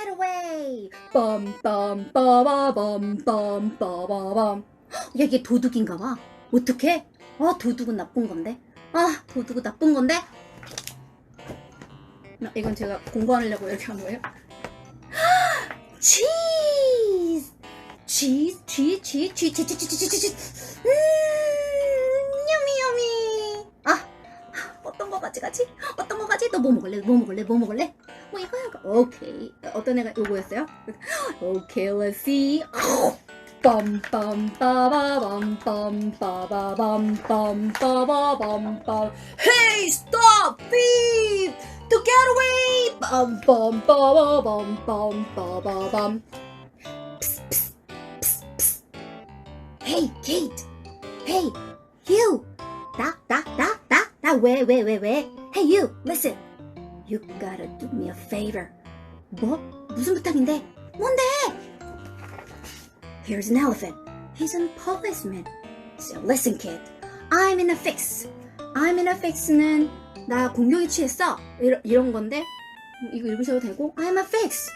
get away. 빰빰 빠바밤 빰 빠바밤. 야 이게 도둑인가 봐. 어떡해? 아 도둑은 나쁜 건데. 아 도둑은 나쁜 건데. 나 이건 제가 공부하려고 이렇게 한 거예요. 치즈. 치즈, 치즈, 치즈, 치즈, 치즈, 치즈, 치즈, 치즈. 음, 여미, 여미. 아, 어떤 거 가져가지? 어떤 거 가지? 너 뭐 먹을래? 뭐 먹을래? 뭐 먹을래? 뭐 이거 이거. 오케이. 어떤 애가 요거였어요? 오케이, let's see. 빰빰 빠바밤 빰 빠바밤 빰 빠바밤 빰 Hey, stop! Thief! To get away! 빰빰 빠바밤 빰 빠바밤 Hey, Kate! Hey, you! 나, 나, 나, 나, 나, 왜, 왜, 왜, 왜? Hey, you! Listen! You gotta do me a favor. 뭐? 무슨 부탁인데? 뭔데? Here's an elephant. He's a policeman. So listen, kid. I'm in a fix. I'm in a fix는 나 공격에 취했어. 이런, 이런 건데 이거 읽으셔도 되고 I'm a fix.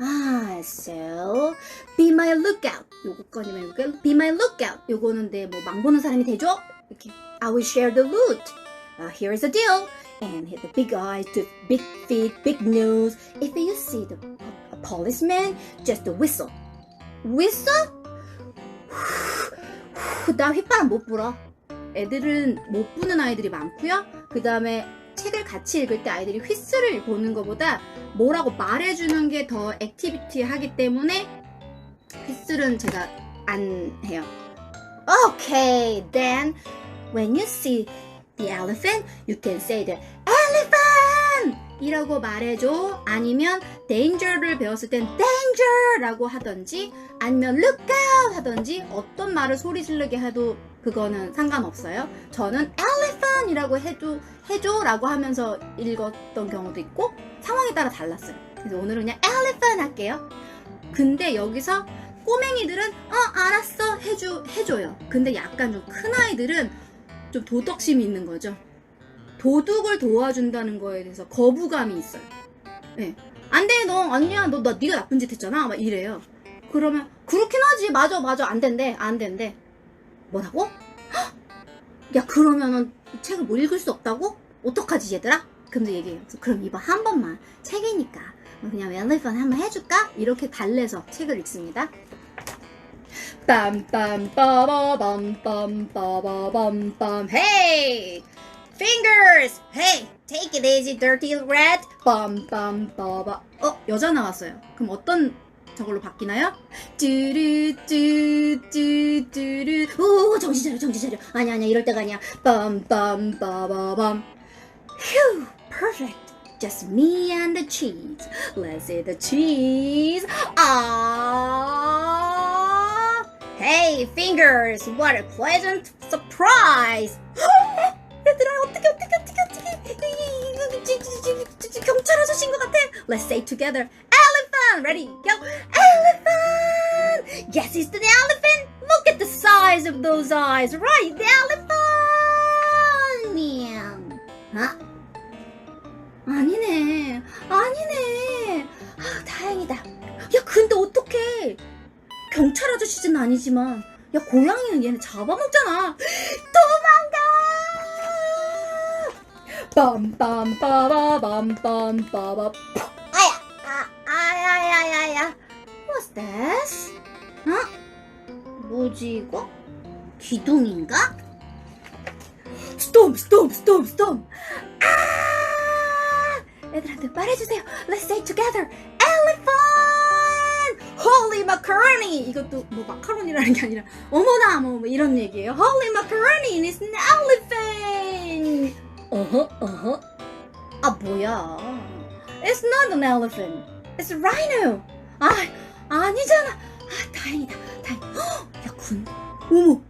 아, so be my lookout. 읽을게요. Be my lookout. 요거는 내 뭐 망보는 사람이 되죠? 이렇게 I will share the loot. Uh, here's the deal. And the big eyes, the big feet, big nose. If you see the a policeman, just whistle. whistle? 나 휘파람 못 불어. 애들은 못 부는 아이들이 많고요. 그 다음에 책을 같이 읽을 때 아이들이 휘스를 보는 것보다 뭐라고 말해주는 게 더 액티비티 하기 때문에 휘슬은 제가 안 해요. Okay, then when you see the elephant, you can say the elephant! 이라고 말해줘. 아니면 danger를 배웠을 땐 danger라고 하던지 아니면 look out 하던지 어떤 말을 소리 지르게 해도 그거는 상관없어요. 저는 elephant이라고 해줘, 해줘 라고 하면서 읽었던 경우도 있고 상황에 따라 달랐어요. 그래서 오늘은 그냥 elephant 할게요. 근데 여기서 꼬맹이들은 어 알았어 해줘 해줘요. 근데 약간 좀 큰 아이들은 좀 도덕심이 있는 거죠. 도둑을 도와준다는 거에 대해서 거부감이 있어요. 네. 안 돼, 너 아니야, 너, 나 네가 나쁜 짓 했잖아, 막 이래요. 그러면 그렇긴 하지, 맞아, 맞아, 안 된대, 안 된대. 뭐라고? 헉! 야, 그러면은 이 책을 못 읽을 수 없다고? 어떡하지, 얘들아? 그럼 얘기해요. 그럼 이번 한 번만 책이니까 그냥 웰리펀 한번 해줄까? 이렇게 달래서 책을 읽습니다. 빰빰 빠바밤 빰 빠바밤 빰 Hey! Fingers! Hey! Take it easy, dirty rat! 빰 빰 빠바 어? 여자 나왔어요. 그럼 어떤 저걸로 바뀌나요? 뚜루 뚜뚜 뚜루 오 정신 차려 정신 차려 아니야 아니야 이럴 때가 아니야 빰빰 빠바밤 휴 perfect just me and the cheese let's eat the cheese ah hey fingers what a pleasant surprise 얘들아 어떻게 어떻게 어떻게 어떻게 경찰 아저씨인 것 같아 let's say together elephant ready go elephant yes it's the elephant look at the size of those eyes right the elephant meow 아 아니네 아니네 아 다행이다 야 근데 어떡해 경찰 아저씨는 아니지만 야 고양이는 얘네 잡아먹잖아 도망가 빰빰빠바밤빰빠바 아야 아 아야야야야 What's this? 어? 뭐지 이거? 기둥인가? 스톰 스톰 스톰 스톰 아 애들한테 말해주세요 Let's say together macaroni. 이것도 뭐 마카로니라는 게 아니라 어머나 뭐, 뭐 이런 얘기예요. Holy macaroni is an elephant. 어허 어허. 아 뭐야. It's not an elephant. It's a rhino. 아 아니잖아. 아 다행이다. 다행 야군. 어머.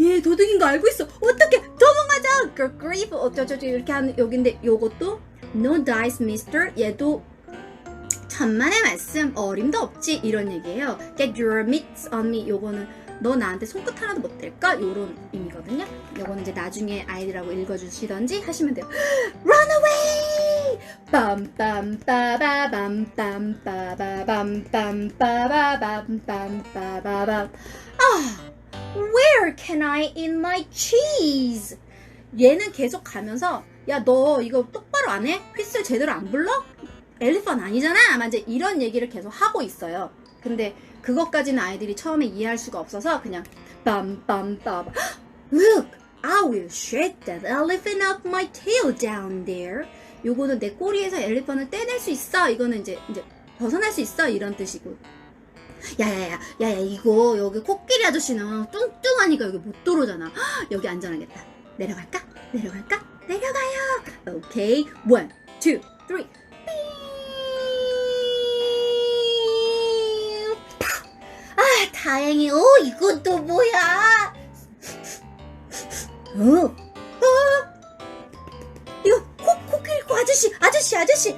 얘 도둑인 거 알고 있어. 어떻게 도망가자. 그 그리프. 어쩌저쩌 이렇게 하는 여긴데 요것도 No dice mister. 얘도 천만의 말씀 어림도 없지 이런 얘기예요 Get your mitts on me 요거는 너 나한테 손끝 하나도 못 댈까? 요런 의미거든요 요거는 이제 나중에 아이들하고 읽어주시던지 하시면 돼요 Run away! 빰빰빠바밤빰빰빠바밤빰빰빠바밤빰빰빠바밤 아, where can I eat my cheese? 얘는 계속 가면서 야 너 이거 똑바로 안 해? 휘슬 제대로 안 불러? 엘리펀 아니잖아. 막 이제 이런 얘기를 계속 하고 있어요. 근데 그것까지는 아이들이 처음에 이해할 수가 없어서 그냥 빰빰빰 Look, I will shake that elephant off my tail down there. 요거는 내 꼬리에서 엘리펀을 떼낼 수 있어. 이거는 이제 이제 벗어날 수 있어 이런 뜻이고. 야야야, 야야 이거 여기 코끼리 아저씨는 뚱뚱하니까 여기 못 들어오잖아. 헉, 여기 안전하겠다. 내려갈까? 내려갈까? 내려가요. 오케이, three. 다행히 어 이것도 뭐야? 어? 어? 이거 코, 코끼리 코 아저씨 아저씨 아저씨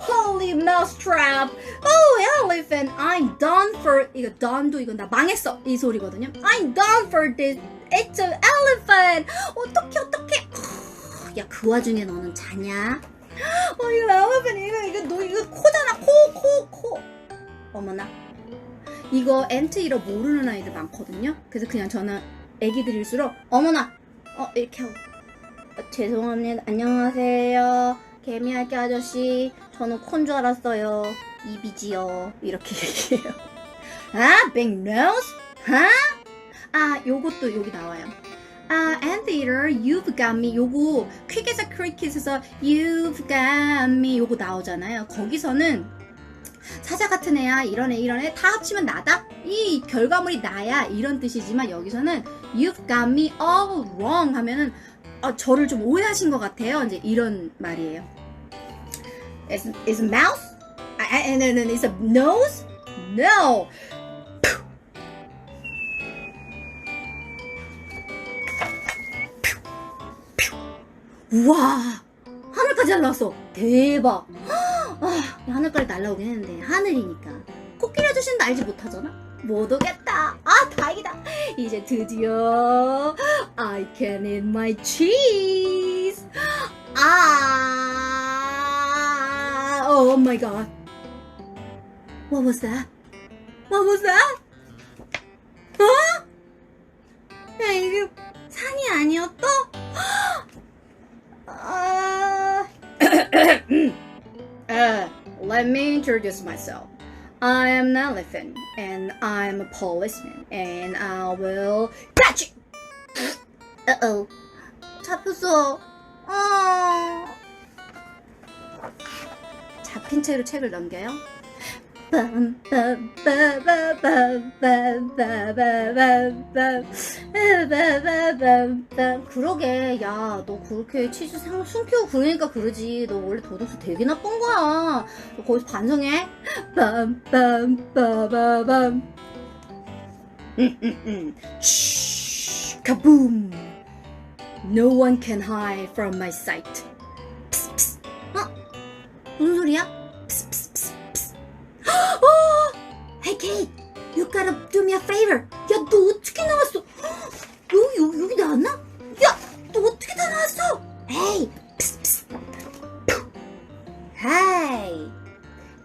holy mousetrap oh elephant I'm done for 이거 done도 이건 나 망했어 이 소리거든요 I'm done for this it's an elephant 어떡해 어떡해 야그 와중에 너는 자냐 어 이거 elephant 이거 이거 엔트 이러 모르는 아이들 많거든요. 그래서 그냥 저는 애기들일수록 어머나 어 이렇게 하고 어, 죄송합니다. 안녕하세요. 개미할게 아저씨. 저는 콘 줄 알았어요. 입이지요. 이렇게 얘기해요. 아, nose? 하? 아, 요것도 여기 나와요. 아, anteater, you've got me. 요거 퀵에서 크리켓에서 you've got me 요거 나오잖아요. 거기서는 사자 같은 애야 이런 애 이런 애 다 합치면 나다? 이 결과물이 나야 이런 뜻이지만 여기서는 you've got me all wrong 하면은 어, 저를 좀 오해하신 것 같아요. 이제 이런 말이에요. Is, is mouth? and then is a nose? no. 우와 하늘까지 날라왔어. 대박 아, 하늘까지 날라오긴 했는데 하늘이니까. 코끼리 아저씨는 날지 못하잖아? 못 오겠다. 아 다행이다. 이제 드디어 I can eat my cheese. 아 oh my god. What was that? What was that let me introduce myself. I am an elephant, and I'm a policeman, and I will catch you. Uh oh. 잡혔어. 어. 잡힌 채로 책을 넘겨요. 빰빰빰빰빰빰빰빰빰빰빰빰빰빰빰 그러게. 야 너 그렇게 치즈 상 숨기고 그러니까 그러지. 너 원래 도둑수 되게 나쁜 거야. 너 거기서 반성해? 빰빰빰빰빰. 음음음. 카붐 No one can hide from my sight. 푸스, 푸스. 어? 무슨 소리야? 푸스, 푸스, 푸스, 푸스. 어! Hey Kate, you gotta do me a favor. 야, 너 어떻게 나왔어? 여기, 여기, 여기 나왔나? 야, 너 어떻게 다 나왔어? Hey, psst, psst. Hey,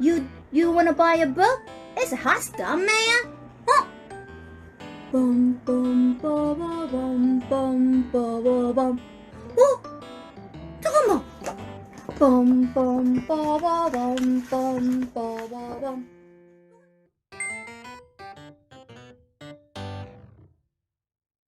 you, you wanna buy a book? It's hot stuff, man. 어? 빰빰빠바밤빰빰빠바밤. 어? 잠깐만. 빰빰빠바밤빰빰빠바밤.